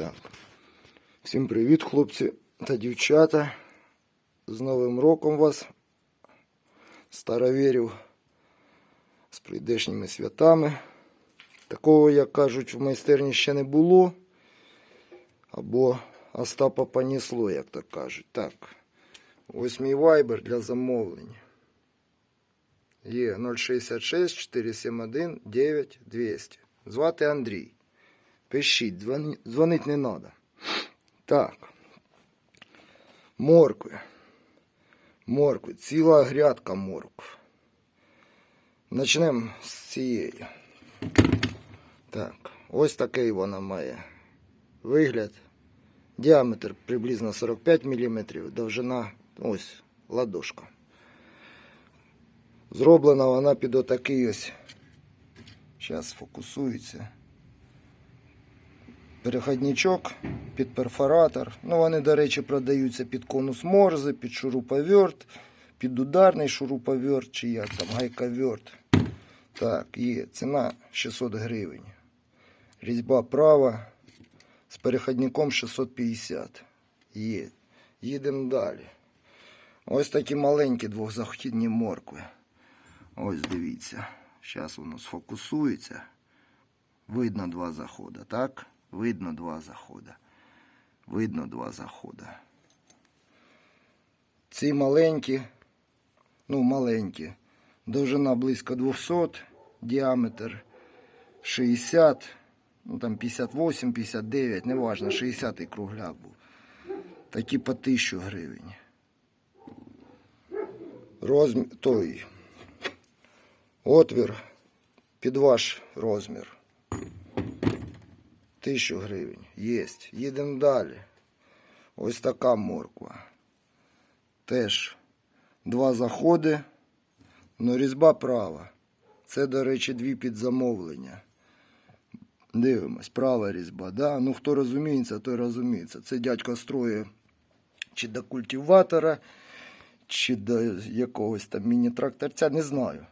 Так. Всім привіт, хлопці та дівчата. З Новим роком вас, старовірів, з прийдешніми святами. Такого, як кажуть, в майстерні ще не було. Або Остапа понесло, як то кажуть. Так. Ось мій вайбер для замовлень. Є 066 471 9200. Звати Андрій. Пишіть, дзвони, дзвонить не треба. Так. Моркви. Моркви. Ціла грядка моркв. Почнемо з цієї. Так. Ось такий вона має вигляд. Діаметр приблизно 45 мм, довжина ось ладошка. Зроблена вона під отакий ось. Зараз фокусується. Переходничок під перфоратор. Ну, вони, до речі, продаються під конус морзи, під шуруповерт, під ударний шуруповерт, чи як там, гайковерт. Так, є. Ціна 600 гривень. Різьба права з переходником 650. Є. Їдемо далі. Ось такі маленькі двохзахідні моркви. Ось дивіться. Зараз воно сфокусується. Видно два заходи, так? Видно два заходи. Видно два заходи. Ці маленькі, ну маленькі, довжина близько 200, діаметр 60, ну там 58, 59, неважно, 60 кругляк був. Такі по 1000 гривень. Розмір той отвір під ваш розмір. Тисячу гривень. Єсть. Їдемо далі. Ось така морква. Теж два заходи, но різьба права. Це, до речі, дві підзамовлення. Дивимось, права різьба. Да? Ну, хто розуміється, той розуміється. Це дядько строє чи до культиватора, чи до якогось там міні-тракторця, не знаю.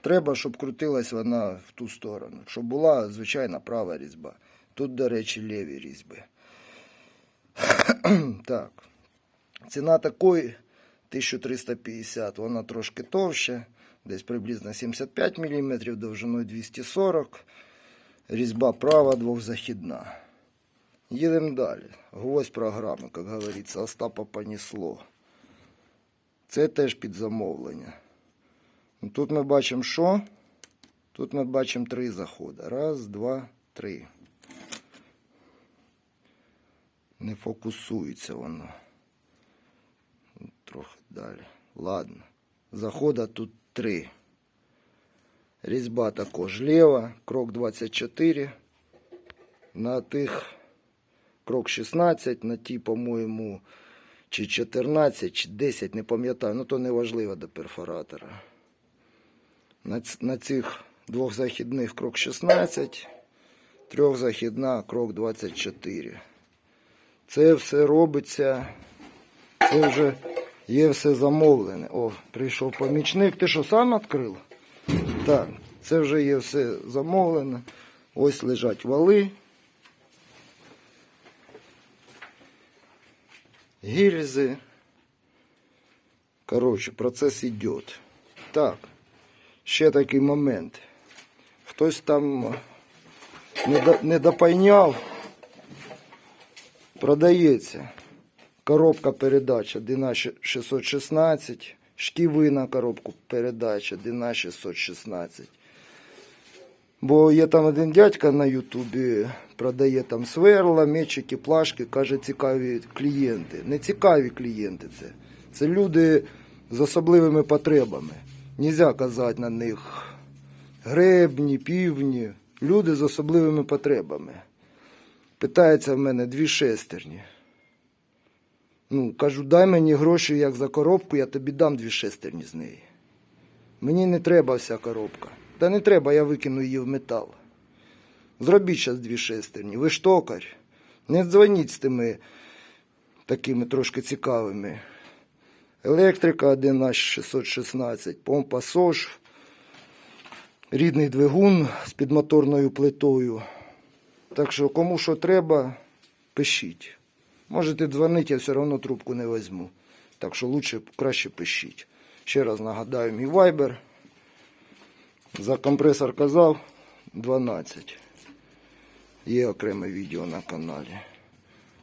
Треба, щоб крутилась вона в ту сторону, щоб була звичайна права різьба. Тут, до речі, ліві різьби. так. Ціна такої 1350, вона трошки товща, десь приблизно 75 мм, довжиною 240 Різьба права двохзахідна. Їдемо далі. Гвоздь програми, як говориться, Остапа понесло. Це теж під замовлення. Ну, Тут ми бачимо що? Тут ми бачимо три заходи. Раз, два, три. Не фокусується воно. Трохи далі. Ладно. Захода тут три. Різьба також ліва, крок 24. На тих крок 16, на ті, по-моєму, чи 14, чи 10, не пам'ятаю. Ну то не важливо до перфоратора. На, на цих двох західних крок 16, трьох західна крок 24. Це все робиться. Це вже є все замовлене. О, прийшов помічник. Ти що сам відкрив? Так, це вже є все замовлено. Ось лежать вали. Гільзи. Коротше, процес йде. Так, ще такий момент. Хтось там до, не допайняв. Продається. Коробка передач 1 616. Шківи на коробку передач 1 616. Бо є там один дядька на Ютубі, продає там сверла, мечики, плашки, каже, цікаві клієнти. Не цікаві клієнти це. Це люди з особливими потребами. Нельзя казати на них гребні, півні. Люди з особливими потребами. Питається в мене дві шестерні. Ну, кажу, дай мені гроші як за коробку, я тобі дам дві шестерні з неї. Мені не треба вся коробка. Та не треба, я викину її в метал. Зробіть зараз дві шестерні. Ви ж. Не дзвоніть з тими такими трошки цікавими. Електрика 1 616, помпа СОЖ, рідний двигун з підмоторною плитою. Так що, кому що треба, пишіть. Можете дзвонити, я все одно трубку не візьму. Так що лучше, краще пишіть. Ще раз нагадаю, мій вайбер. За компресор казав 12. Є окреме відео на каналі.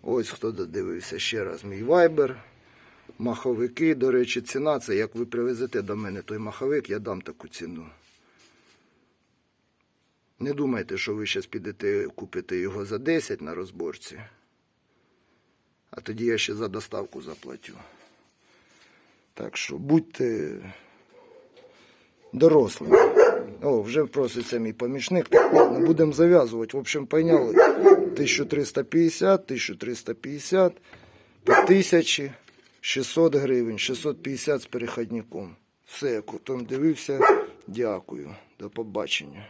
Ось хто додивився ще раз мій вайбер. Маховики, до речі, ціна це як ви привезете до мене той маховик, я дам таку ціну. Не думайте, що ви зараз підете купите його за 10 на розборці. А тоді я ще за доставку заплатю. Так що будьте дорослими. О, вже проситься мій помічник. Так ладно, будемо зав'язувати. В общем, пойняли 1350, 1350, по 1000, 600 гривень, 650 з переходником. Все, хто дивився, дякую. До побачення.